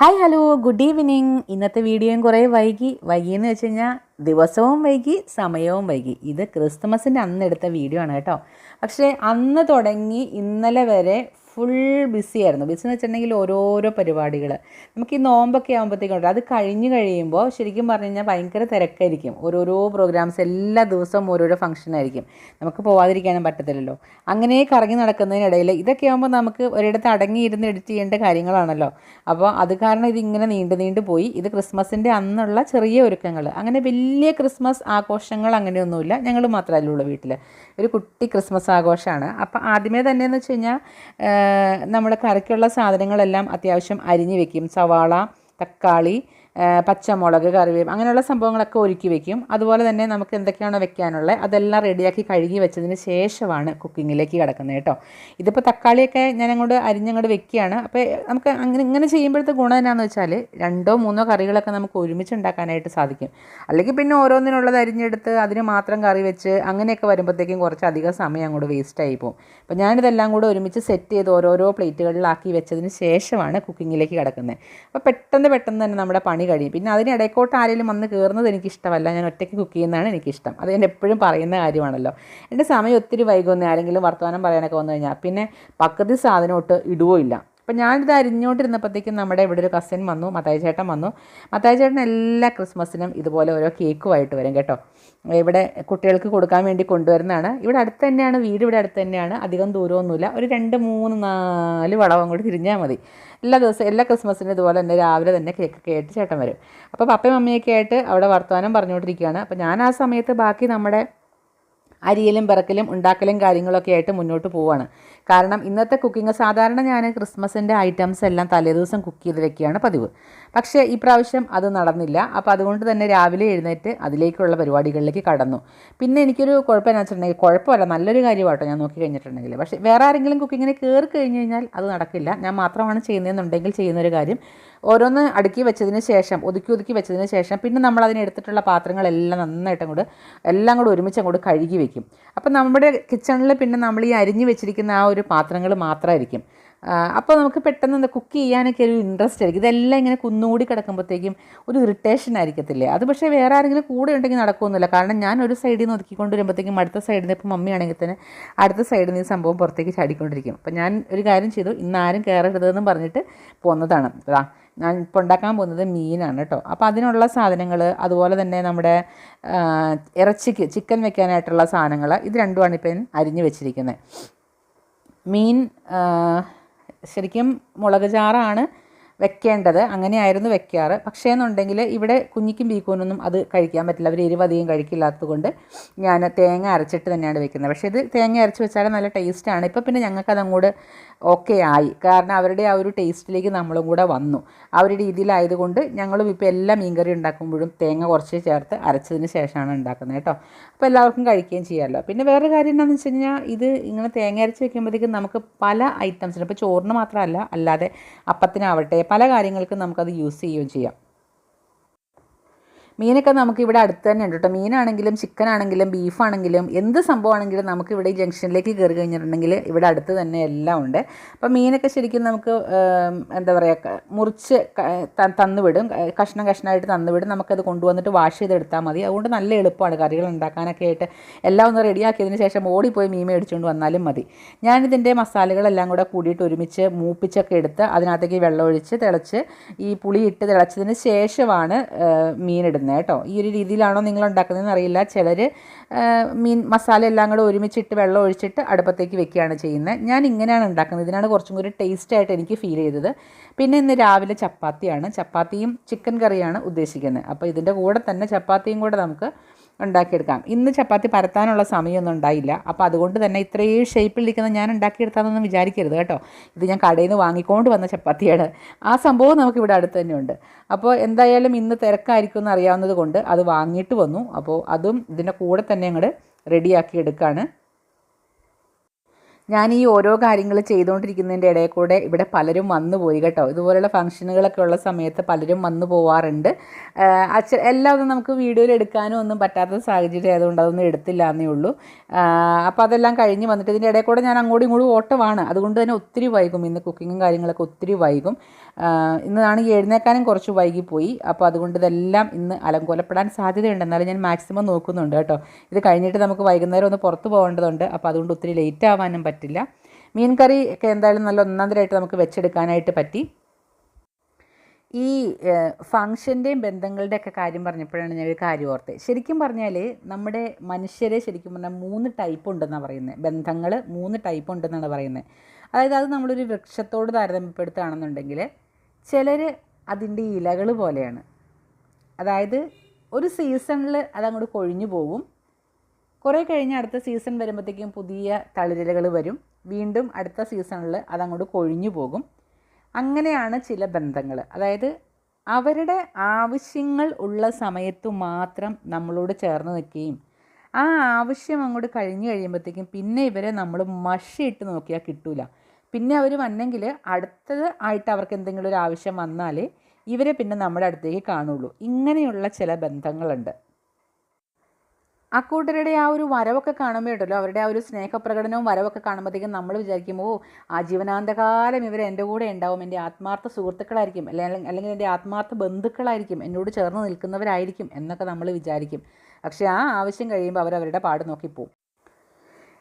Hi hello good evening ഇന്നത്തെ വീഡിയോയും കുറേ വൈകി. വൈകി എന്ന് വെച്ച് കഴിഞ്ഞാൽ ദിവസവും വൈകി സമയവും വൈകി. ഇത് ക്രിസ്മസിന്റെ അന്ന് എടുത്ത വീഡിയോ ആണ് കേട്ടോ. പക്ഷേ അന്ന് തുടങ്ങി ഇന്നലെ വരെ ഫുൾ ബിസി ആയിരുന്നു. ബിസി എന്ന് വെച്ചിട്ടുണ്ടെങ്കിൽ ഓരോരോ പരിപാടികൾ നമുക്ക് ഈ നോമ്പൊക്കെ ആകുമ്പോഴത്തേക്കും അത് കഴിഞ്ഞ് കഴിയുമ്പോൾ ശരിക്കും പറഞ്ഞു കഴിഞ്ഞാൽ ഭയങ്കര തിരക്കായിരിക്കും. ഓരോരോ പ്രോഗ്രാംസ് എല്ലാ ദിവസവും ഓരോരോ ഫംഗ്ഷൻ ആയിരിക്കും. നമുക്ക് പോവാതിരിക്കാനും പറ്റത്തില്ലല്ലോ. അങ്ങനെ കറങ്ങി നടക്കുന്നതിനിടയിൽ ഇതൊക്കെ ആകുമ്പോൾ നമുക്ക് ഒരിടത്ത് അടങ്ങിയിരുന്ന് എഡിറ്റ് ചെയ്യേണ്ട കാര്യങ്ങളാണല്ലോ. അപ്പോൾ അത് കാരണം ഇതിങ്ങനെ നീണ്ടു നീണ്ടു പോയി. ഇത് ക്രിസ്മസിന്റെ അന്നുള്ള ചെറിയ ഒരുക്കങ്ങൾ അങ്ങനെ വലിയ ക്രിസ്മസ് ആഘോഷങ്ങൾ അങ്ങനെയൊന്നുമില്ല. ഞങ്ങൾ മാത്രമല്ല ഉള്ളൂ വീട്ടിൽ ഒരു കുട്ടി ക്രിസ്മസ് ആഘോഷമാണ് അപ്പോൾ ആദ്യമേ തന്നെ എന്ന് വെച്ച് കഴിഞ്ഞാൽ നമ്മുടെ കറിക്കുള്ള സാധനങ്ങളെല്ലാം അത്യാവശ്യം അരിഞ്ഞ് വെക്കും. സവാള തക്കാളി പച്ചമുളക് കറിവേപ്പ് അങ്ങനെയുള്ള സംഭവങ്ങളൊക്കെ ഒരുക്കി വെക്കും. അതുപോലെ തന്നെ നമുക്ക് എന്തൊക്കെയാണോ വെക്കാനുള്ളത് അതെല്ലാം റെഡിയാക്കി കഴുകി വെച്ചതിന് ശേഷമാണ് കുക്കിങ്ങിലേക്ക് കിടക്കുന്നത് കേട്ടോ. ഇതിപ്പോൾ തക്കാളിയൊക്കെ ഞാൻ അങ്ങോട്ട് അരിഞ്ഞങ്ങോട്ട് വെക്കുകയാണ്. അപ്പോൾ നമുക്ക് അങ്ങനെ ഇങ്ങനെ ചെയ്യുമ്പോഴത്തെ ഗുണം എന്നാന്ന് വെച്ചാൽ രണ്ടോ മൂന്നോ കറികളൊക്കെ നമുക്ക് ഒരുമിച്ച് ഉണ്ടാക്കാനായിട്ട് സാധിക്കും. അല്ലെങ്കിൽ പിന്നെ ഓരോന്നിനുള്ളത് അരിഞ്ഞെടുത്ത് അതിന് മാത്രം കറി വെച്ച് അങ്ങനെയൊക്കെ വരുമ്പോഴത്തേക്കും കുറച്ച് അധികം സമയം അങ്ങോട്ട് വേസ്റ്റായി പോകും. അപ്പോൾ ഞാനിതെല്ലാം കൂടെ ഒരുമിച്ച് സെറ്റ് ചെയ്ത് ഓരോരോ പ്ലേറ്റുകളിലാക്കി വെച്ചതിന് ശേഷമാണ് കുക്കിങ്ങിലേക്ക് കിടക്കുന്നത്. അപ്പോൾ പെട്ടെന്ന് പെട്ടെന്ന് തന്നെ നമ്മുടെ പണി കഴിയും. പിന്നെ അതിനിടയ്ക്കോട്ട് ആരെങ്കിലും വന്ന് കയറുന്നത് എനിക്കിഷ്ടമല്ല. ഞാൻ ഒറ്റയ്ക്ക് കുക്ക് ചെയ്യുന്നതാണ് എനിക്കിഷ്ടം. അത് ഞാൻ എപ്പോഴും പറയുന്ന കാര്യമാണല്ലോ. എന്റെ സമയം ഒത്തിരി വൈകുമെന്ന് ആരെങ്കിലും വർത്തമാനം പറയാനൊക്കെ വന്നു കഴിഞ്ഞാൽ പിന്നെ പകുതി സാധനം ഒട്ട് ഇടുവോ ഇല്ല. അപ്പം ഞാനിത് അരിഞ്ഞുകൊണ്ടിരുന്നപ്പോഴത്തേക്കും നമ്മുടെ ഇവിടെ ഒരു കസിൻ വന്നു മത്തായി ചേട്ടൻ വന്നു. മത്തായി ചേട്ടൻ എല്ലാ ക്രിസ്മസിനും ഇതുപോലെ ഓരോ കേക്കുമായിട്ട് വരും കേട്ടോ. ഇവിടെ കുട്ടികൾക്ക് കൊടുക്കാൻ വേണ്ടി കൊണ്ടുവരുന്നതാണ്. ഇവിടെ അടുത്ത് തന്നെയാണ് വീട് ഇവിടെ അടുത്ത് തന്നെയാണ്. അധികം ദൂരമൊന്നുമില്ല. ഒരു രണ്ട് മൂന്ന് നാല് വളവും കൂടി തിരിഞ്ഞാൽ മതി. എല്ലാ ദിവസവും എല്ലാ ക്രിസ്മസിനും ഇതുപോലെ തന്നെ രാവിലെ തന്നെ കേക്ക് കേട്ട് ചേട്ടൻ വരും. അപ്പോൾ പപ്പയും മമ്മിയൊക്കെ ആയിട്ട് അവിടെ വർത്തമാനം പറഞ്ഞുകൊണ്ടിരിക്കുകയാണ്. അപ്പോൾ ഞാൻ ആ സമയത്ത് ബാക്കി നമ്മുടെ അരിയലും പിറക്കലും ഉണ്ടാക്കലും കാര്യങ്ങളൊക്കെ ആയിട്ട് മുന്നോട്ട് പോവാണ്. കാരണം ഇന്നത്തെ കുക്കിംഗ് സാധാരണ ഞാൻ ക്രിസ്മസിന്റെ ഐറ്റംസ് എല്ലാം തലേദിവസം കുക്ക് ചെയ്ത് വെക്കുകയാണ് പതിവ്. പക്ഷേ ഈ പ്രാവശ്യം അത് നടന്നില്ല. അപ്പോൾ അതുകൊണ്ട് തന്നെ രാവിലെ എഴുന്നേറ്റ് അതിലേക്കുള്ള പരിപാടികളിലേക്ക് കടന്നു. പിന്നെ എനിക്കൊരു കുഴപ്പം എന്ന് വെച്ചിട്ടുണ്ടെങ്കിൽ കുഴപ്പമല്ല. നല്ലൊരു കാര്യമാട്ടോ ഞാൻ നോക്കി കഴിഞ്ഞിട്ടുണ്ടെങ്കിൽ. പക്ഷേ വേറെ ആരെങ്കിലും കുക്കിങ്ങിന് കയറി കഴിഞ്ഞ് കഴിഞ്ഞാൽ അത് നടക്കില്ല. ഞാൻ മാത്രമാണ് ചെയ്യുന്നതെന്നുണ്ടെങ്കിൽ ചെയ്യുന്നൊരു കാര്യം ഓരോന്ന് അടുക്കി വെച്ചതിന് ശേഷം ഒതുക്കി ഒതുക്കി വെച്ചതിന് ശേഷം പിന്നെ നമ്മൾ അതിന് എടുത്തിട്ടുള്ള പാത്രങ്ങളെല്ലാം നന്നായിട്ട് അങ്ങോട്ട് എല്ലാം കൂടെ ഒരുമിച്ച് അങ്ങോട്ട് കഴുകി വെക്കും. അപ്പം നമ്മുടെ കിച്ചണിൽ പിന്നെ നമ്മൾ ഈ അരിഞ്ഞു വെച്ചിരിക്കുന്ന ആ ഒരു പാത്രങ്ങൾ മാത്രമായിരിക്കും. അപ്പോൾ നമുക്ക് പെട്ടെന്ന് എന്താ കുക്ക് ചെയ്യാനൊക്കെ ഒരു ഇൻട്രസ്റ്റ് ആയിരിക്കും. ഇതെല്ലാം ഇങ്ങനെ കുന്നുകൂടി കിടക്കുമ്പോഴത്തേക്കും ഒരു ഇറിറ്റേഷൻ ആയിരിക്കത്തില്ലേ? അത് പക്ഷേ വേറെ ആരെങ്കിലും കൂടെ ഉണ്ടെങ്കിൽ നടക്കുമെന്നില്ല കാരണം ഞാൻ ഒരു സൈഡിൽ നിന്ന് ഒതുക്കിക്കൊണ്ട് വരുമ്പോഴത്തേക്കും അടുത്ത സൈഡിൽ നിന്ന് ഇപ്പോൾ മമ്മിയാണെങ്കിൽ തന്നെ അടുത്ത സൈഡിൽ നിന്ന് ഈ സംഭവം പുറത്തേക്ക് ചാടിക്കൊണ്ടിരിക്കും. അപ്പോൾ ഞാൻ ഒരു കാര്യം ചെയ്തു. ഇന്ന് ആരും കയറരുതെന്നും പറഞ്ഞിട്ട് പോന്നതാണ്. അതാ ഞാൻ ഇപ്പോൾ ഉണ്ടാക്കാൻ പോകുന്നത് മീനാണ് കേട്ടോ. അപ്പോൾ അതിനുള്ള സാധനങ്ങൾ അതുപോലെ തന്നെ നമ്മുടെ ഇറച്ചിക്ക് ചിക്കൻ വെക്കാനായിട്ടുള്ള സാധനങ്ങൾ ഇത് രണ്ടുമാണ് ഇപ്പം അരിഞ്ഞ് വെച്ചിരിക്കുന്നത്. മീൻ ശരിക്കും മുളക് ചാറാണ് വെക്കേണ്ടത് അങ്ങനെയായിരുന്നു വെക്കാറ്. പക്ഷേ എന്നുണ്ടെങ്കിൽ ഇവിടെ കുഞ്ഞിക്കും ബീക്കോനൊന്നും അത് കഴിക്കാൻ പറ്റില്ല. അവർ എരിവ് അധികം കഴിക്കില്ലാത്തത് കൊണ്ട് ഞാൻ തേങ്ങ അരച്ചിട്ട് തന്നെയാണ് വെക്കുന്നത്. പക്ഷേ ഇത് തേങ്ങ അരച്ച് വെച്ചാൽ നല്ല ടേസ്റ്റാണ് ഇപ്പോൾ പിന്നെ ഞങ്ങൾക്കത് അങ്ങോട്ട് ഓക്കെ ആയി. കാരണം അവരുടെ ആ ഒരു ടേസ്റ്റിലേക്ക് നമ്മളും കൂടെ വന്നു. ആ ഒരു രീതിയിലായതുകൊണ്ട് ഞങ്ങളും ഇപ്പോൾ എല്ലാ മീൻകറി ഉണ്ടാക്കുമ്പോഴും തേങ്ങ കുറച്ച് ചേർത്ത് അരച്ചതിന് ശേഷമാണ് ഉണ്ടാക്കുന്നത് കേട്ടോ. അപ്പോൾ എല്ലാവർക്കും കഴിക്കുകയും ചെയ്യാമല്ലോ. പിന്നെ വേറൊരു കാര്യം എന്താണെന്ന് വെച്ച് കഴിഞ്ഞാൽ ഇത് ഇങ്ങനെ തേങ്ങ അരച്ച് വെക്കുമ്പോഴത്തേക്കും നമുക്ക് പല ഐറ്റംസിന് ഇപ്പോൾ ചോറിന് മാത്രമല്ല അല്ലാതെ അപ്പത്തിനാവട്ടെ പല കാര്യങ്ങൾക്കും നമുക്കത് യൂസ് ചെയ്യുകയും ചെയ്യാം. മീനൊക്കെ നമുക്ക് ഇവിടെ അടുത്ത് തന്നെ ഉണ്ട് കേട്ടോ മീനാണെങ്കിലും ചിക്കൻ ആണെങ്കിലും ബീഫാണെങ്കിലും എന്ത് സംഭവമാണെങ്കിലും നമുക്ക് ഇവിടെ ഈ ജംഗ്ഷനിലേക്ക് കയറി കഴിഞ്ഞിട്ടുണ്ടെങ്കിൽ ഇവിടെ അടുത്ത് തന്നെ എല്ലാം ഉണ്ട്. അപ്പോൾ മീനൊക്കെ ശരിക്കും നമുക്ക് എന്താ പറയുക മുറിച്ച് തന്നുവിടും. കഷ്ണം കഷ്ണമായിട്ട് തന്നു വിടും നമുക്കത് കൊണ്ടുവന്നിട്ട് വാഷ് ചെയ്തെടുത്താൽ മതി. അതുകൊണ്ട് നല്ല എളുപ്പമാണ് കറികൾ ഉണ്ടാക്കാനൊക്കെ ആയിട്ട്. എല്ലാം ഒന്ന് റെഡിയാക്കിയതിന് ശേഷം ഓടിപ്പോയി മീൻ മേടിച്ചുകൊണ്ട് വന്നാലും മതി. ഞാനിതിന്റെ മസാലകളെല്ലാം കൂടെ കൂടിയിട്ട് ഒരുമിച്ച് മൂപ്പിച്ചൊക്കെ എടുത്ത് അതിനകത്തേക്ക് വെള്ളം ഒഴിച്ച് തിളച്ച് ഈ പുളിയിട്ട് തിളച്ചതിന് ശേഷമാണ് ആ, ഇടുന്നത് കേട്ടോ. ഈ ഒരു രീതിയിലാണോ നിങ്ങൾ ഉണ്ടാക്കുന്നതെന്ന് അറിയില്ല ചിലർ മീൻ മസാല എല്ലാം കൂടെ ഒരുമിച്ചിട്ട് വെള്ളം ഒഴിച്ചിട്ട് അടുപ്പത്തേക്ക് വെക്കുകയാണ് ചെയ്യുന്നത്. ഞാൻ ഇങ്ങനെയാണ് ഉണ്ടാക്കുന്നത്. ഇതിനാണ് കുറച്ചും കൂടി ടേസ്റ്റ് ആയിട്ട് എനിക്ക് ഫീൽ ചെയ്തത്. പിന്നെ ഇന്ന് രാവിലെ ചപ്പാത്തിയാണ്. ചപ്പാത്തിയും ചിക്കൻ കറിയാണ് ഉദ്ദേശിക്കുന്നത്. അപ്പോൾ ഇതിന്റെ കൂടെ തന്നെ ചപ്പാത്തിയും കൂടെ നമുക്ക് ഉണ്ടാക്കിയെടുക്കാം. ഇന്ന് ചപ്പാത്തി പരത്താനുള്ള സമയമൊന്നും ഉണ്ടായില്ല. അപ്പോൾ അതുകൊണ്ട് തന്നെ ഇത്രയും ഷേപ്പിലിരിക്കുന്ന ഞാൻ ഉണ്ടാക്കിയെടുത്താന്നൊന്നും വിചാരിക്കരുത് കേട്ടോ. ഇത് ഞാൻ കടയിൽ നിന്ന് വാങ്ങിക്കൊണ്ട് വന്ന ചപ്പാത്തിയാണ്. ആ സംഭവം നമുക്ക് ഇവിടെ അടുത്ത് തന്നെ ഉണ്ട് അപ്പോൾ എന്തായാലും ഇന്ന് തിരക്കായിരിക്കും എന്ന് അറിയാവുന്നത് കൊണ്ട് അത് വാങ്ങിയിട്ട് വന്നു. അപ്പോൾ അതും ഇതിന്റെ കൂടെ തന്നെ അങ്ങോട്ട് റെഡിയാക്കി എടുക്കുകയാണ് ഞാൻ ഈ ഓരോ കാര്യങ്ങൾ ചെയ്തുകൊണ്ടിരിക്കുന്നതിന്റെ ഇടയിൽ കൂടെ ഇവിടെ പലരും വന്നു പോയി കേട്ടോ. ഇതുപോലുള്ള ഫംഗ്ഷനുകളൊക്കെ ഉള്ള സമയത്ത് പലരും വന്നു പോവാറുണ്ട്. അച്ഛ എല്ലാം ഒന്നും നമുക്ക് വീഡിയോയിൽ എടുക്കാനും ഒന്നും പറ്റാത്ത സാഹചര്യം ആയതുകൊണ്ട് അതൊന്നും എടുത്തില്ല എന്നേ ഉള്ളൂ. അപ്പോൾ അതെല്ലാം കഴിഞ്ഞ് വന്നിട്ട് ഇതിന്റെ ഇടയിൽ കൂടെ ഞാൻ അങ്ങോട്ടും ഇങ്ങോട്ടും ഓട്ടമാണ്. അതുകൊണ്ട് തന്നെ ഒത്തിരി വൈകും. ഇന്ന് കുക്കിങ്ങും കാര്യങ്ങളൊക്കെ ഒത്തിരി വൈകും. ഇന്നാണെങ്കിൽ എഴുന്നേക്കാനും കുറച്ച് വൈകിപ്പോയി. അപ്പോൾ അതുകൊണ്ട് ഇതെല്ലാം ഇന്ന് അലങ്കോലപ്പെടാൻ സാധ്യതയുണ്ട്. എന്നാലും ഞാൻ മാക്സിമം നോക്കുന്നുണ്ട് കേട്ടോ. ഇത് കഴിഞ്ഞിട്ട് നമുക്ക് വൈകുന്നേരം ഒന്ന് പുറത്ത് പോകേണ്ടതുണ്ട്. അപ്പോൾ അതുകൊണ്ട് ഒത്തിരി ലേറ്റ് ആവാനും പറ്റില്ല. മീൻ കറി ഒക്കെ എന്തായാലും നല്ല ഒന്നാന്തരമായിട്ട് നമുക്ക് വെച്ചെടുക്കാനായിട്ട് പറ്റി. ഈ ഫങ്ഷന്റെയും ബന്ധങ്ങളുടെയൊക്കെ കാര്യം പറഞ്ഞപ്പോഴാണ് ഞാൻ ഒരു കാര്യം ഓർത്തത്. ശരിക്കും പറഞ്ഞാൽ നമ്മുടെ മനുഷ്യരെ ശരിക്കും പറഞ്ഞാൽ മൂന്ന് ടൈപ്പ് ഉണ്ടെന്നാണ് പറയുന്നത് ബന്ധങ്ങൾ മൂന്ന് ടൈപ്പ് ഉണ്ടെന്നാണ് പറയുന്നത് അതായത് അത് നമ്മളൊരു വൃക്ഷത്തോട് താരതമ്യപ്പെടുത്തുകയാണെന്നുണ്ടെങ്കിൽ ചിലർ അതിന്റെ ഇലകൾ പോലെയാണ്. അതായത് ഒരു സീസണിൽ അതങ്ങോട്ട് കൊഴിഞ്ഞു പോകും കുറേ കഴിഞ്ഞ് അടുത്ത സീസൺ വരുമ്പോഴത്തേക്കും പുതിയ തളിരലകൾ വരും. വീണ്ടും അടുത്ത സീസണിൽ അതങ്ങോട്ട് കൊഴിഞ്ഞു പോകും. അങ്ങനെയാണ് ചില ബന്ധങ്ങൾ അതായത് അവരുടെ ആവശ്യങ്ങൾ ഉള്ള സമയത്തു മാത്രം നമ്മളോട് ചേർന്ന് നിൽക്കുകയും ആ ആവശ്യം അങ്ങോട്ട് കഴിഞ്ഞു കഴിയുമ്പോഴത്തേക്കും പിന്നെ ഇവരെ നമ്മൾ മഷിയിട്ട് നോക്കിയാൽ കിട്ടൂല. പിന്നെ അവർ വന്നെങ്കിൽ അടുത്തത് ആയിട്ട് അവർക്ക് എന്തെങ്കിലും ഒരു ആവശ്യം വന്നാൽ ഇവരെ പിന്നെ നമ്മുടെ അടുത്തേക്ക് കാണുള്ളൂ. ഇങ്ങനെയുള്ള ചില ബന്ധങ്ങളുണ്ട്. അക്കൂട്ടരുടെ ആ ഒരു വരവൊക്കെ കാണുമ്പോൾ ഉണ്ടല്ലോ അവരുടെ ആ ഒരു സ്നേഹപ്രകടനവും വരവൊക്കെ കാണുമ്പോഴത്തേക്കും നമ്മൾ വിചാരിക്കുമ്പോൾ ആ ജീവനാന്തകാലം ഇവർ എന്റെ കൂടെ ഉണ്ടാവും എന്റെ ആത്മാർത്ഥ സുഹൃത്തുക്കളായിരിക്കും അല്ലെങ്കിൽ അല്ലെങ്കിൽ എന്റെ ആത്മാർത്ഥ ബന്ധുക്കളായിരിക്കും എന്നോട് ചേർന്ന് നിൽക്കുന്നവരായിരിക്കും എന്നൊക്കെ നമ്മൾ വിചാരിക്കും. പക്ഷേ ആ ആവശ്യം കഴിയുമ്പോൾ അവർ അവരുടെ പാട് നോക്കിപ്പോവും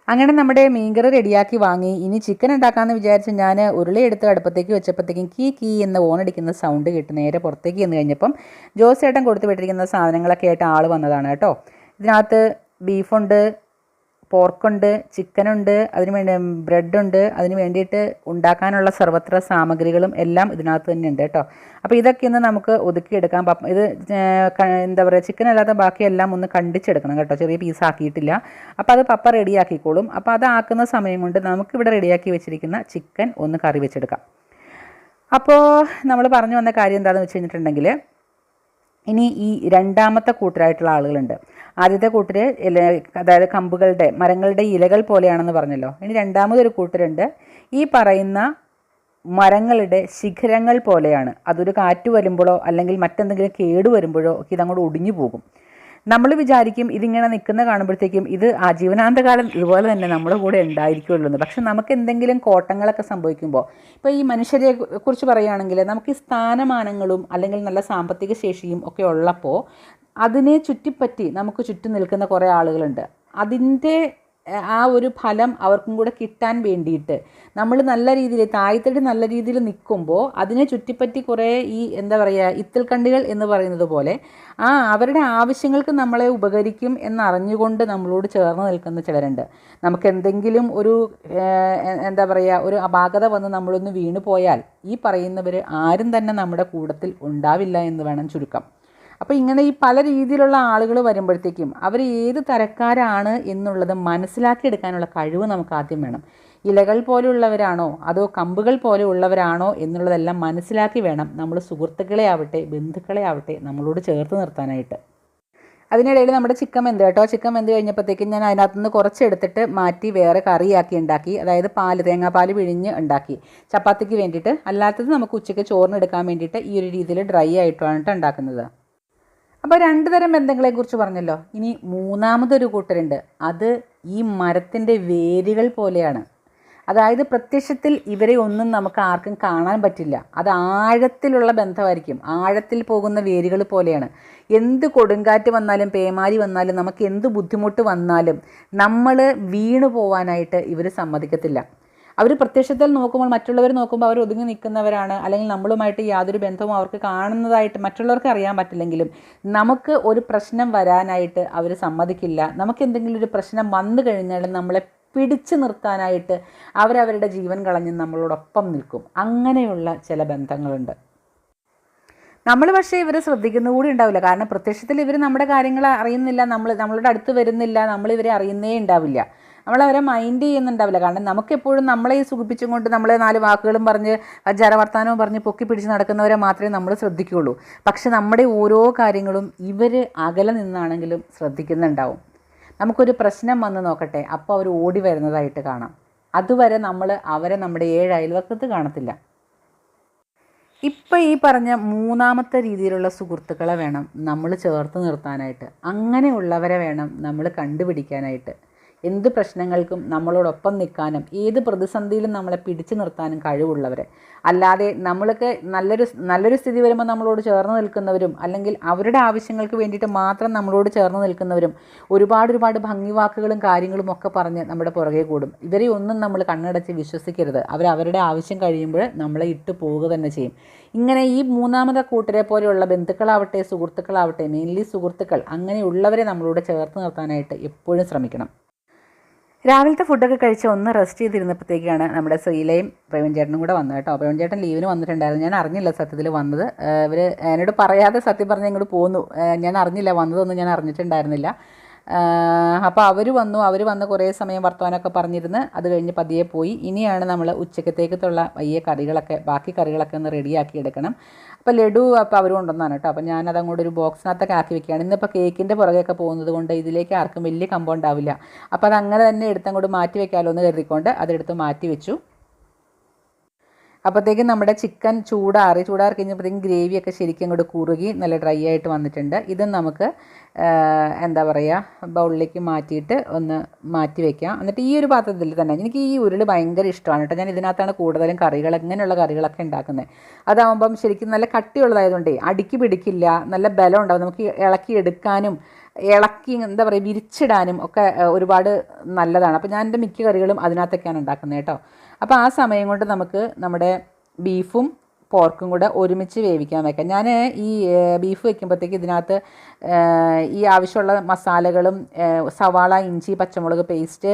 അങ്ങനെ നമ്മുടെ മീൻകറി റെഡിയാക്കി വാങ്ങി ഇനി ചിക്കൻ ഉണ്ടാക്കാമെന്ന് വിചാരിച്ച് ഞാൻ ഉരുളി എടുത്ത് അടുപ്പത്തേക്ക് വെച്ചപ്പോഴത്തേക്കും കീ കീ എന്ന് ഓണടിക്കുന്ന സൗണ്ട് കേട്ട് നേരെ പുറത്തേക്ക് ചെന്ന് കഴിഞ്ഞപ്പം ജോസേട്ടൻ കൊടുത്തു വിട്ടിരിക്കുന്ന സാധനങ്ങളൊക്കെ ആയിട്ട് ആൾ വന്നതാണ് കേട്ടോ. ഇതിനകത്ത് ബീഫുണ്ട് പോർക്കുണ്ട് ചിക്കനുണ്ട് അതിന് വേണ്ടി ബ്രെഡുണ്ട് അതിന് വേണ്ടിയിട്ട് ഉണ്ടാക്കാനുള്ള സർവത്ര സാമഗ്രികളും എല്ലാം ഇതിനകത്ത് തന്നെ ഉണ്ട് കേട്ടോ. അപ്പോൾ ഇതൊക്കെ ഒന്ന് നമുക്ക് ഒതുക്കിയെടുക്കാം. ഇത് എന്താ പറയുക ചിക്കൻ അല്ലാതെ ബാക്കിയെല്ലാം ഒന്ന് കണ്ടിച്ചെടുക്കണം കേട്ടോ. ചെറിയ പീസ് ആക്കിയിട്ടില്ല. അപ്പോൾ അത് പപ്പ റെഡിയാക്കിക്കോളും. അപ്പോൾ അത് ആക്കുന്ന സമയം കൊണ്ട് നമുക്കിവിടെ റെഡിയാക്കി വെച്ചിരിക്കുന്ന ചിക്കൻ ഒന്ന് കറി വെച്ചെടുക്കാം. അപ്പോൾ നമ്മൾ പറഞ്ഞു വന്ന കാര്യം എന്താണെന്ന് വെച്ച് കഴിഞ്ഞിട്ടുണ്ടെങ്കിൽ ഇനി ഈ രണ്ടാമത്തെ കൂട്ടരായിട്ടുള്ള ആളുകളുണ്ട്. ആദ്യത്തെ കൂട്ടർ ഇല അതായത് കമ്പുകളുടെ മരങ്ങളുടെ ഇലകൾ പോലെയാണെന്ന് പറഞ്ഞല്ലോ. ഇനി രണ്ടാമതൊരു കൂട്ടരുണ്ട്. ഈ പറയുന്ന മരങ്ങളുടെ ശിഖരങ്ങൾ പോലെയാണ്. അതൊരു കാറ്റ് വരുമ്പോഴോ അല്ലെങ്കിൽ മറ്റെന്തെങ്കിലും കേട് വരുമ്പോഴോ ഒക്കെ ഇതങ്ങോട്ട് ഒടിഞ്ഞു പോകും. നമ്മൾ വിചാരിക്കും ഇതിങ്ങനെ നിൽക്കുന്ന കാണുമ്പോഴത്തേക്കും ഇത് ആജീവനാന്തകാലം ഇതുപോലെ തന്നെ നമ്മുടെ കൂടെ ഉണ്ടായിരിക്കുമല്ലോ എന്ന്. പക്ഷെ നമുക്ക് എന്തെങ്കിലും കോട്ടങ്ങളൊക്കെ സംഭവിക്കുമ്പോൾ ഇപ്പോൾ ഈ മനുഷ്യരെ കുറിച്ച് പറയുകയാണെങ്കിൽ നമുക്ക് ഈ സ്ഥാനമാനങ്ങളും അല്ലെങ്കിൽ നല്ല സാമ്പത്തിക ശേഷിയും ഒക്കെ ഉള്ളപ്പോൾ അതിനെ ചുറ്റിപ്പറ്റി നമുക്ക് ചുറ്റും നിൽക്കുന്ന കുറേ ആളുകളുണ്ട്. അതിന്റെ ആ ഒരു ഫലം അവർക്കും കൂടെ കിട്ടാൻ വേണ്ടിയിട്ട്. നമ്മൾ നല്ല രീതിയിൽ തായ്തടി നല്ല രീതിയിൽ നിൽക്കുമ്പോൾ അതിനെ ചുറ്റിപ്പറ്റി കുറേ ഈ എന്താ പറയുക ഇത്തിൽക്കണ്ടികൾ എന്ന് പറയുന്നത് പോലെ ആ അവരുടെ ആവശ്യങ്ങൾക്ക് നമ്മളെ ഉപകരിക്കും എന്നറിഞ്ഞുകൊണ്ട് നമ്മളോട് ചേർന്ന് നിൽക്കുന്ന ചിലരുണ്ട്. നമുക്ക് എന്തെങ്കിലും ഒരു എന്താ പറയുക ഒരു അപാകത വന്ന് നമ്മളൊന്ന് വീണു പോയാൽ ഈ പറയുന്നവർ ആരും തന്നെ നമ്മുടെ കൂടത്തിൽ ഉണ്ടാവില്ല എന്ന് വേണം ചുരുക്കം. അപ്പോൾ ഇങ്ങനെ ഈ പല രീതിയിലുള്ള ആളുകൾ വരുമ്പോഴത്തേക്കും അവർ ഏത് തരക്കാരാണ് എന്നുള്ളത് മനസ്സിലാക്കിയെടുക്കാനുള്ള കഴിവ് നമുക്ക് ആദ്യം വേണം. ഇലകൾ പോലെയുള്ളവരാണോ? അതോ കമ്പുകൾ പോലെ ഉള്ളവരാണോ എന്നുള്ളതെല്ലാം മനസ്സിലാക്കി വേണം നമ്മൾ സുഹൃത്തുക്കളെ ആവട്ടെ ബന്ധുക്കളെ ആവട്ടെ നമ്മളോട് ചേർത്ത് നിർത്താനായിട്ട്. അതിനിടയിൽ നമ്മുടെ ചിക്കൻ വെന്ത് കേട്ടോ. ചിക്കൻ വെന്ത് കഴിഞ്ഞപ്പോഴത്തേക്കും ഞാൻ അതിനകത്ത് നിന്ന് കുറച്ചെടുത്തിട്ട് മാറ്റി വേറെ കറിയാക്കി ഉണ്ടാക്കി. അതായത് പാൽ തേങ്ങാപ്പാൽ പിഴിഞ്ഞ് ഉണ്ടാക്കി. ചപ്പാത്തിക്ക് വേണ്ടിയിട്ട്. അല്ലാത്തത് നമുക്ക് ഉച്ചയ്ക്ക് ചോറിനെടുക്കാൻ വേണ്ടിയിട്ട് ഈ ഒരു രീതിയിൽ ഡ്രൈ ആയിട്ടാണ് ഉണ്ടാക്കുന്നത്. അപ്പോൾ രണ്ട് തരം ബന്ധങ്ങളെക്കുറിച്ച് പറഞ്ഞല്ലോ. ഇനി മൂന്നാമതൊരു കൂട്ടരുണ്ട്. അത് ഈ മരത്തിന്റെ വേരുകൾ പോലെയാണ്. അതായത് പ്രത്യക്ഷത്തിൽ ഇവരെ ഒന്നും നമുക്ക് ആർക്കും കാണാൻ പറ്റില്ല. അത് ആഴത്തിലുള്ള ബന്ധമായിരിക്കും. ആഴത്തിൽ പോകുന്ന വേരുകൾ പോലെയാണ്. എന്ത് കൊടുങ്കാറ്റ് വന്നാലും പേമാരി വന്നാലും നമുക്ക് എന്ത് ബുദ്ധിമുട്ട് വന്നാലും നമ്മൾ വീണു പോവാനായിട്ട് ഇവർ സമ്മതിക്കത്തില്ല. അവർ പ്രത്യക്ഷത്തിൽ നോക്കുമ്പോൾ മറ്റുള്ളവർ നോക്കുമ്പോൾ അവർ ഒതുങ്ങി നിൽക്കുന്നവരാണ്. അല്ലെങ്കിൽ നമ്മളുമായിട്ട് യാതൊരു ബന്ധവും അവർക്ക് കാണുന്നതായിട്ട് മറ്റുള്ളവർക്ക് അറിയാൻ പറ്റില്ലെങ്കിലും നമുക്ക് ഒരു പ്രശ്നം വരാനായിട്ട് അവർ സമ്മതിക്കില്ല. നമുക്ക് എന്തെങ്കിലും ഒരു പ്രശ്നം വന്നു കഴിഞ്ഞാൽ നമ്മളെ പിടിച്ചു നിർത്താനായിട്ട് അവരവരുടെ ജീവൻ കളഞ്ഞ് നമ്മളോടൊപ്പം നിൽക്കും. അങ്ങനെയുള്ള ചില ബന്ധങ്ങളുണ്ട്. നമ്മൾ പക്ഷേ ഇവരെ ശ്രദ്ധിക്കുന്ന കൂടി ഉണ്ടാവില്ല. കാരണം പ്രത്യക്ഷത്തിൽ ഇവർ നമ്മുടെ കാര്യങ്ങൾ അറിയുന്നില്ല. നമ്മൾ നമ്മളുടെ അടുത്ത് വരുന്നില്ല. നമ്മൾ ഇവരെ അറിയുന്നേ ഉണ്ടാവില്ല. നമ്മൾ അവരെ മൈൻഡ് ചെയ്യുന്നുണ്ടാവില്ല. കാരണം നമുക്കെപ്പോഴും നമ്മളെ സുഖിപ്പിച്ചും കൊണ്ട് നമ്മളെ നാല് വാക്കുകളും പറഞ്ഞ് അജാര വർത്തമാനവും പറഞ്ഞ് പൊക്കി പിടിച്ച് നടക്കുന്നവരെ മാത്രമേ നമ്മൾ ശ്രദ്ധിക്കുകയുള്ളൂ. പക്ഷെ നമ്മുടെ ഓരോ കാര്യങ്ങളും ഇവർ അകലെ നിന്നാണെങ്കിലും ശ്രദ്ധിക്കുന്നുണ്ടാവും. നമുക്കൊരു പ്രശ്നം വന്ന് നോക്കട്ടെ അപ്പോൾ അവർ ഓടി വരുന്നതായിട്ട് കാണാം. അതുവരെ നമ്മൾ അവരെ നമ്മുടെ ഏഴ് അയൽവക്കത്ത് കാണത്തില്ല. ഇപ്പം ഈ പറഞ്ഞ മൂന്നാമത്തെ രീതിയിലുള്ള സുഹൃത്തുക്കളെ വേണം നമ്മൾ ചേർത്ത് നിർത്താനായിട്ട്. അങ്ങനെയുള്ളവരെ വേണം നമ്മൾ കണ്ടുപിടിക്കാനായിട്ട്. എന്ത് പ്രശ്നങ്ങൾക്കും നമ്മളോടൊപ്പം നിൽക്കാനും ഏത് പ്രതിസന്ധിയിലും നമ്മളെ പിടിച്ചു നിർത്താനും കഴിവുള്ളവരെ. അല്ലാതെ നമ്മൾക്ക് നല്ലൊരു നല്ലൊരു സ്ഥിതി വരുമ്പോൾ നമ്മളോട് ചേർന്ന് നിൽക്കുന്നവരും അല്ലെങ്കിൽ അവരുടെ ആവശ്യങ്ങൾക്ക് വേണ്ടിയിട്ട് മാത്രം നമ്മളോട് ചേർന്ന് നിൽക്കുന്നവരും ഒരുപാട് ഒരുപാട് ഭംഗിവാക്കുകളും കാര്യങ്ങളും ഒക്കെ പറഞ്ഞ് നമ്മുടെ പുറകെ കൂടും. ഇവരെ ഒന്നും നമ്മൾ കണ്ണടച്ച് വിശ്വസിക്കരുത്. അവർ അവരുടെ ആവശ്യം കഴിയുമ്പോൾ നമ്മളെ ഇട്ട് പോവുക തന്നെ ചെയ്യും. ഇങ്ങനെ ഈ മൂന്നാമത്തെ കൂട്ടരെ പോലെയുള്ള ബന്ധുക്കളാവട്ടെ സുഹൃത്തുക്കളാവട്ടെ മെയിൻലി സുഹൃത്തുക്കൾ അങ്ങനെയുള്ളവരെ നമ്മളോട് ചേർത്ത് നിർത്താനായിട്ട് എപ്പോഴും ശ്രമിക്കണം. രാവിലത്തെ ഫുഡൊക്കെ കഴിച്ച് ഒന്ന് റെസ്റ്റ് ചെയ്തിരുന്നപ്പോഴത്തേക്കാണ് നമ്മുടെ ശ്രീലയും പ്രവീൺ ചേട്ടനും കൂടെ വന്നത് കേട്ടോ. പ്രവീൺ ചേട്ടൻ ലീവിന് വന്നിട്ടുണ്ടായിരുന്നു. ഞാൻ അറിഞ്ഞില്ല സത്യത്തിൽ വന്നത്. ഇവർ എന്നോട് പറയാതെ സത്യം പറഞ്ഞ് ഇങ്ങോട്ട് പോന്നു. ഞാൻ അറിഞ്ഞില്ല വന്നതൊന്നും ഞാൻ അറിഞ്ഞിട്ടുണ്ടായിരുന്നില്ല. അപ്പോൾ അവർ വന്നു അവർ വന്ന് കുറേ സമയം വർത്തമാനമൊക്കെ പറഞ്ഞിരുന്ന് അത് കഴിഞ്ഞ് പതിയെ പോയി. ഇനിയാണ് നമ്മൾ ഉച്ചക്കത്തേക്കത്തുള്ള വയ്യ കറികളൊക്കെ ബാക്കി കറികളൊക്കെ ഒന്ന് റെഡിയാക്കി എടുക്കണം. അപ്പോൾ ലഡു അപ്പോൾ അവർ കൊണ്ടുവന്നാണ് കേട്ടോ. അപ്പോൾ ഞാനത് അങ്ങോട്ട് ഒരു ബോക്സിനകത്തൊക്കെ ആക്കി വെക്കുകയാണ്. ഇന്നിപ്പോൾ കേക്കിന്റെ പുറകെയൊക്കെ പോകുന്നത് കൊണ്ട് ഇതിലേക്ക് ആർക്കും വലിയ കമ്പൗണ്ട് ആവില്ല അപ്പോൾ അത് അങ്ങനെ തന്നെ എടുത്തങ്ങോട്ട് മാറ്റി വെക്കാമല്ലോ എന്ന് കരുതിക്കൊണ്ട് അതെടുത്ത് മാറ്റി വെച്ചു. അപ്പോഴത്തേക്കും നമ്മുടെ ചിക്കൻ ചൂടാറി ചൂടാറി കഴിഞ്ഞപ്പോഴത്തേക്കും ഗ്രേവിയൊക്കെ ശരിക്കും അങ്ങോട്ട് കുറുകി നല്ല ഡ്രൈ ആയിട്ട് വന്നിട്ടുണ്ട്. ഇത് നമുക്ക് എന്താ പറയുക ബൗളിലേക്ക് മാറ്റിയിട്ട് ഒന്ന് മാറ്റി വെക്കാം. എന്നിട്ട് ഈ ഒരു പാത്രത്തിൽ തന്നെ എനിക്ക് ഈ ഉരുൾ ഭയങ്കര ഇഷ്ടമാണ് കേട്ടോ. ഞാൻ ഇതിനകത്താണ് കൂടുതലും കറികൾ ഇങ്ങനെയുള്ള കറികളൊക്കെ ഉണ്ടാക്കുന്നത്. അതാവുമ്പം ശരിക്കും നല്ല കട്ടിയുള്ളതായതുകൊണ്ടേ അടുക്കി പിടിക്കില്ല നല്ല ബലം ഉണ്ടാവും. നമുക്ക് ഇളക്കി എടുക്കാനും ഇളക്കി എന്താ പറയുക വിരിച്ചിടാനും ഒക്കെ ഒരുപാട് നല്ലതാണ്. അപ്പോൾ ഞാൻ എന്റെ മിക്ക കറികളും അതിനകത്തൊക്കെയാണ് ഉണ്ടാക്കുന്നത് കേട്ടോ. അപ്പോൾ ആ സമയം കൊണ്ട് നമുക്ക് നമ്മുടെ ബീഫും പോർക്കും കൂടെ ഒരുമിച്ച് വേവിക്കാൻ വെക്കാം. ഞാൻ ഈ ബീഫ് വെക്കുമ്പോഴത്തേക്ക് ഇതിനകത്ത് ഈ ആവശ്യമുള്ള മസാലകളും സവാള ഇഞ്ചി പച്ചമുളക് പേസ്റ്റ്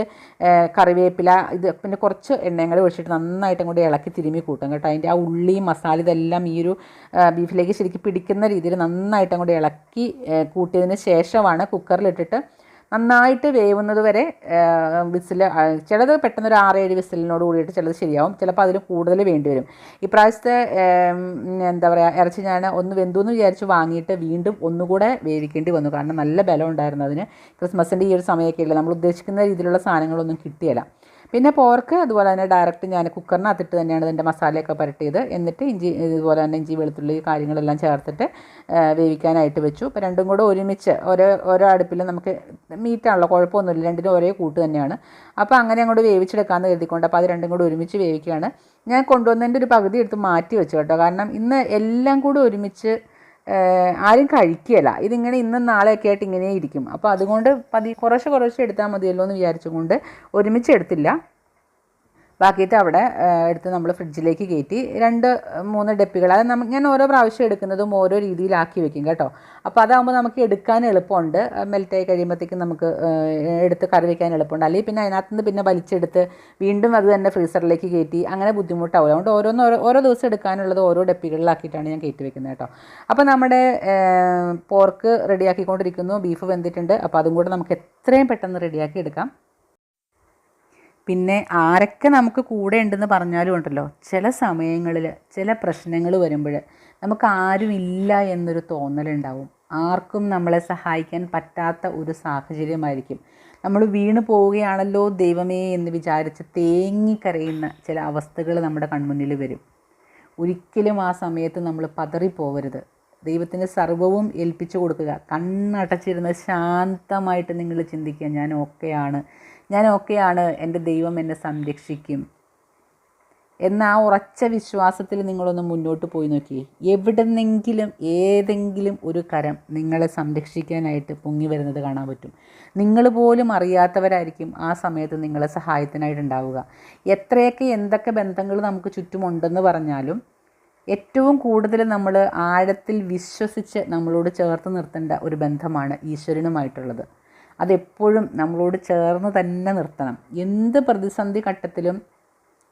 കറിവേപ്പില ഇത് പിന്നെ കുറച്ച് എണ്ണയും കൂടെ ഒഴിച്ചിട്ട് നന്നായിട്ടും കൂടി ഇളക്കി തിരുമി കൂട്ടും കേട്ടോ. അതിന്റെ ആ ഉള്ളിയും മസാല ഇതെല്ലാം ഈ ഒരു ബീഫിലേക്ക് ശരിക്കും പിടിക്കുന്ന രീതിയിൽ നന്നായിട്ടും കൂടി ഇളക്കി കൂട്ടിയതിന് ശേഷമാണ് കുക്കറിലിട്ടിട്ട് നന്നായിട്ട് വേവുന്നത് വരെ വിസിൽ ചിലത് പെട്ടെന്ന് ഒരു ആറേഴ് വിസിലിനോട് കൂടിയിട്ട് ചിലത് ശരിയാവും. ചിലപ്പോൾ അതിൽ കൂടുതൽ വേണ്ടി വരും ഇപ്രാവശ്യത്തെ എന്താ പറയുക ഇറച്ചി ഞാൻ ഒന്ന് വെന്തു എന്ന് വിചാരിച്ച് വാങ്ങിയിട്ട് വീണ്ടും ഒന്നുകൂടെ വേവിക്കേണ്ടി വന്നു. കാരണം നല്ല ബലം ഉണ്ടായിരുന്നു അതിന്. ക്രിസ്മസിന്റെ ഈ ഒരു സമയമൊക്കെ ഇല്ല? നമ്മൾ ഉദ്ദേശിക്കുന്ന രീതിയിലുള്ള സാധനങ്ങളൊന്നും കിട്ടിയില്ല. പിന്നെ പോർക്ക് അതുപോലെ തന്നെ ഡയറക്റ്റ് ഞാൻ കുക്കറിനകത്തിട്ട് തന്നെയാണ് ഇതിന്റെ മസാലയൊക്കെ പുരട്ടിയത്. എന്നിട്ട് ഇഞ്ചി ഇതുപോലെ തന്നെ ഇഞ്ചി വെളുത്തുള്ളി കാര്യങ്ങളെല്ലാം ചേർത്തിട്ട് വേവിക്കാനായിട്ട് വെച്ചു. അപ്പോൾ രണ്ടും കൂടെ ഒരുമിച്ച് ഓരോ ഓരോ അടുപ്പിൽ നമുക്ക് മീറ്റാണല്ലോ കുഴപ്പമൊന്നുമില്ല. രണ്ടിനും ഒരേ കൂട്ട് തന്നെയാണ്. അപ്പോൾ അങ്ങനെ അങ്ങോട്ട് വേവിച്ചെടുക്കാമെന്ന് കരുതിക്കൊണ്ട് അപ്പോൾ അത് രണ്ടും കൂടെ ഒരുമിച്ച് വേവിക്കുകയാണ്. ഞാൻ കൊണ്ടുവന്നതിന്റെ ഒരു പകുതി എടുത്ത് മാറ്റി വെച്ചു കേട്ടോ. കാരണം ഇന്ന് എല്ലാം കൂടെ ഒരുമിച്ച് ആരും കഴിക്കുകയില്ല ഇതിങ്ങനെ ഇന്നും നാളെയൊക്കെ ആയിട്ട് ഇങ്ങനെ ഇരിക്കും അപ്പോൾ അതുകൊണ്ട് പതി കുറേശ്ശെ കുറേശ്ശെ എടുത്താൽ മതിയല്ലോ എന്ന് വിചാരിച്ചുകൊണ്ട് ഒരുമിച്ച് എടുത്തില്ല. ബാക്കിയിട്ട് അവിടെ എടുത്ത് നമ്മൾ ഫ്രിഡ്ജിലേക്ക് കയറ്റി രണ്ട് മൂന്ന് ഡെപ്പികൾ അത് നമ്മൾ ഞാൻ ഓരോ പ്രാവശ്യം എടുക്കുന്നതും ഓരോ രീതിയിലാക്കി വെക്കും കേട്ടോ. അപ്പോൾ അതാകുമ്പോൾ നമുക്ക് എടുക്കാൻ എളുപ്പമുണ്ട്. മെൽറ്റായി കഴിയുമ്പോഴത്തേക്കും നമുക്ക് എടുത്ത് കറി വയ്ക്കാൻ എളുപ്പമുണ്ട്. അല്ലെങ്കിൽ പിന്നെ അതിനകത്ത് നിന്ന് പിന്നെ വലിച്ചെടുത്ത് വീണ്ടും അത് തന്നെ ഫ്രീസറിലേക്ക് കയറ്റി അങ്ങനെ ബുദ്ധിമുട്ടാവും അതുകൊണ്ട് ഓരോന്ന് ഓരോ ഓരോ ദിവസം എടുക്കാനുള്ളത് ഓരോ ഡെപ്പികളിലാക്കിയിട്ടാണ് ഞാൻ കയറ്റി വെക്കുന്നത് കേട്ടോ. അപ്പോൾ നമ്മുടെ പോർക്ക് റെഡിയാക്കിക്കൊണ്ടിരിക്കുന്നു ബീഫ് വെന്തിട്ടുണ്ട്. അപ്പോൾ അതും കൂടെ നമുക്ക് എത്രയും പെട്ടെന്ന് റെഡിയാക്കി എടുക്കാം. പിന്നെ ആരൊക്കെ നമുക്ക് കൂടെ ഉണ്ടെന്ന് പറഞ്ഞാലും ഉണ്ടല്ലോ. ചില സമയങ്ങളിൽ ചില പ്രശ്നങ്ങൾ വരുമ്പോൾ നമുക്ക് ആരും ഇല്ല എന്നൊരു തോന്നലുണ്ടാവും ആർക്കും നമ്മളെ സഹായിക്കാൻ പറ്റാത്ത ഒരു സാഹചര്യമായിരിക്കും. നമ്മൾ വീണ് പോവുകയാണല്ലോ ദൈവമേ എന്ന് വിചാരിച്ച് തേങ്ങിക്കരയുന്ന ചില അവസ്ഥകൾ നമ്മുടെ കൺമുന്നിൽ വരും. ഒരിക്കലും ആ സമയത്ത് നമ്മൾ പതറിപ്പോവരുത്. ദൈവത്തിന് സർവവും ഏൽപ്പിച്ചു കൊടുക്കുക. കണ്ണടച്ചിരുന്ന് ശാന്തമായിട്ട് നിങ്ങൾ ചിന്തിക്കുക ഞാൻ ഓക്കെയാണ്. ഞാൻ ഓക്കെയാണ് എന്റെ ദൈവം എന്നെ സംരക്ഷിക്കും. എന്ന ആ ഉറച്ച വിശ്വാസത്തിൽ നിങ്ങളൊന്ന് മുന്നോട്ട് പോയി നോക്കി. എവിടെന്നെങ്കിലും ഏതെങ്കിലും ഒരു കരം നിങ്ങളെ സംരക്ഷിക്കാനായിട്ട് പൊങ്ങി വരുന്നത് കാണാൻ പറ്റും. നിങ്ങൾ പോലും അറിയാത്തവരായിരിക്കും ആ സമയത്ത് നിങ്ങളെ സഹായത്തിനായിട്ടുണ്ടാവുക. എത്രയൊക്കെ എന്തൊക്കെ ബന്ധങ്ങൾ നമുക്ക് ചുറ്റുമുണ്ടെന്ന് പറഞ്ഞാലും ഏറ്റവും കൂടുതൽ നമ്മൾ ആഴത്തിൽ വിശ്വസിച്ച് നമ്മളോട് ചേർത്ത് നിർത്തേണ്ട ഒരു ബന്ധമാണ് ഈശ്വരനുമായിട്ടുള്ളത്. അതെപ്പോഴും നമ്മളോട് ചേർന്ന് തന്നെ നിർത്തണം. എന്ത് പ്രതിസന്ധി ഘട്ടത്തിലും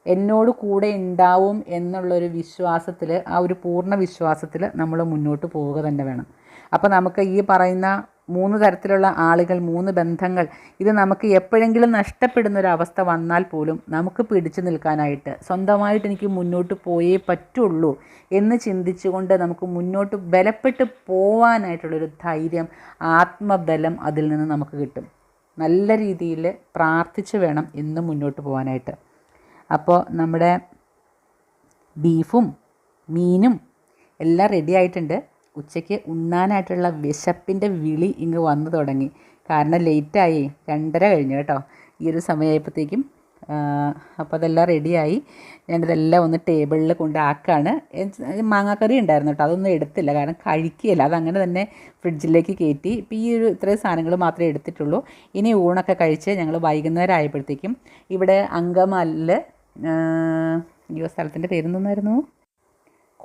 എന്നോട് കൂടെ ഉണ്ടാവും എന്നുള്ളൊരു വിശ്വാസത്തിൽ ആ ഒരു പൂർണ വിശ്വാസത്തിൽ നമ്മൾ മുന്നോട്ട് പോവുക തന്നെ വേണം. അപ്പോൾ നമുക്ക് ഈ പറയുന്ന മൂന്ന് തരത്തിലുള്ള ആളുകൾ മൂന്ന് ബന്ധങ്ങൾ. ഇത് നമുക്ക് എപ്പോഴെങ്കിലും നഷ്ടപ്പെടുന്ന ഒരു അവസ്ഥ വന്നാൽ പോലും നമുക്ക് പിടിച്ചു നിൽക്കാനായിട്ട് സ്വന്തമായിട്ട് എനിക്ക് മുന്നോട്ട് പോയേ പറ്റുള്ളൂ എന്ന് ചിന്തിച്ചുകൊണ്ട് നമുക്ക് മുന്നോട്ട് ബലപ്പെട്ട് പോവാനായിട്ടുള്ളൊരു ധൈര്യം ആത്മബലം അതിൽ നിന്ന് നമുക്ക് കിട്ടും. നല്ല രീതിയിൽ പ്രാർത്ഥിച്ച് വേണം എന്നും മുന്നോട്ട് പോകാനായിട്ട് അപ്പോൾ നമ്മുടെ ബീഫും മീനും എല്ലാം റെഡി ആയിട്ടുണ്ട്. ഉച്ചയ്ക്ക് ഉണ്ണാനായിട്ടുള്ള വിശപ്പിന്റെ വിളി ഇങ്ങ് വന്നു തുടങ്ങി. കാരണം ലേറ്റായി. രണ്ടര കഴിഞ്ഞു കേട്ടോ. ഈ ഒരു സമയമായപ്പോഴത്തേക്കും അപ്പോൾ അതെല്ലാം റെഡിയായി. ഞാനിതെല്ലാം ഒന്ന് ടേബിളിൽ കൊണ്ടാക്കാണ് മാങ്ങാക്കറി ഉണ്ടായിരുന്നു കേട്ടോ. അതൊന്നും എടുത്തില്ല. കാരണം കഴിക്കുകയില്ല. അതങ്ങനെ തന്നെ ഫ്രിഡ്ജിലേക്ക് കയറ്റി. ഇപ്പോൾ ഈ ഒരു ഇത്രയും സാധനങ്ങൾ മാത്രമേ എടുത്തിട്ടുള്ളൂ. ഇനി ഊണൊക്കെ കഴിച്ച് ഞങ്ങൾ വൈകുന്നേരം ആയപ്പോഴത്തേക്കും ഇവിടെ അങ്കമാലിൽ ഈ സ്ഥലത്തിന്റെ പേരെന്തെന്നായിരുന്നു?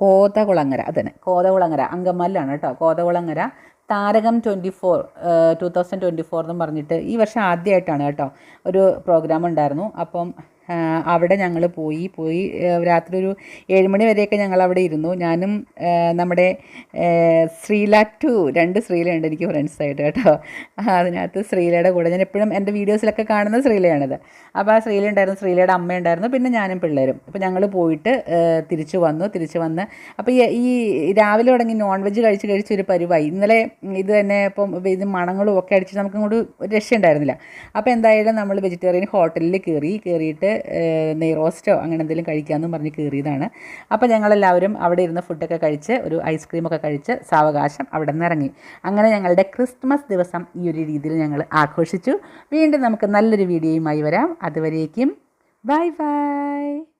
കോതകുളങ്ങര അതന്നെ. കോതകുളങ്ങര അങ്കമാലിലാണ് കേട്ടോ. കോതകുളങ്ങര താരകം twenty four two thousand twenty four എന്നും പറഞ്ഞിട്ട് ഈ വർഷം ആദ്യമായിട്ടാണ് കേട്ടോ ഒരു പ്രോഗ്രാം ഉണ്ടായിരുന്നു. അപ്പം അവിടെ ഞങ്ങൾ പോയി. പോയി രാത്രി ഒരു ഏഴ് മണി വരെയൊക്കെ ഞങ്ങൾ അവിടെ ഇരുന്നു. ഞാനും നമ്മുടെ ശ്രീല ടു രണ്ട് ശ്രീലയുണ്ട് എനിക്ക് ഫ്രണ്ട്സായിട്ട് കേട്ടോ. അതിനകത്ത് ശ്രീലയുടെ കൂടെ. ഞാൻ എപ്പോഴും എന്റെ വീഡിയോസിലൊക്കെ കാണുന്ന ശ്രീലയാണിത്. അപ്പോൾ ആ ശ്രീല ഉണ്ടായിരുന്നു ശ്രീലയുടെ അമ്മ ഉണ്ടായിരുന്നു പിന്നെ ഞാനും പിള്ളേരും. അപ്പോൾ ഞങ്ങൾ പോയിട്ട് തിരിച്ചു വന്നു തിരിച്ചു വന്ന്. അപ്പോൾ ഈ രാവിലെ തുടങ്ങി നോൺ വെജ് കഴിച്ച് കഴിച്ച് ഒരു പരിവായി. ഇന്നലെ ഇത് തന്നെ ഇപ്പം ഇത് മണങ്ങളും ഒക്കെ അടിച്ച് നമുക്ക് ഇങ്ങോട്ട് ഒരു രക്ഷയുണ്ടായിരുന്നില്ല. അപ്പോൾ എന്തായാലും നമ്മൾ വെജിറ്റേറിയൻ ഹോട്ടലിൽ കയറി കയറിയിട്ട് നെയ് റോസ്റ്റോ അങ്ങനെ എന്തെങ്കിലും കഴിക്കാമെന്നും പറഞ്ഞ് കയറിയതാണ് അപ്പോൾ ഞങ്ങളെല്ലാവരും അവിടെ ഇരുന്ന് ഫുഡൊക്കെ കഴിച്ച് ഒരു ഐസ്ക്രീമൊക്കെ കഴിച്ച് സാവകാശം അവിടെ നിന്ന് ഇറങ്ങി. അങ്ങനെ ഞങ്ങളുടെ ക്രിസ്മസ് ദിവസം ഈ ഒരു രീതിയിൽ ഞങ്ങൾ ആഘോഷിച്ചു. വീണ്ടും നമുക്ക് നല്ലൊരു വീഡിയോയുമായി വരാം. അതുവരേക്കും ബൈ ബൈ.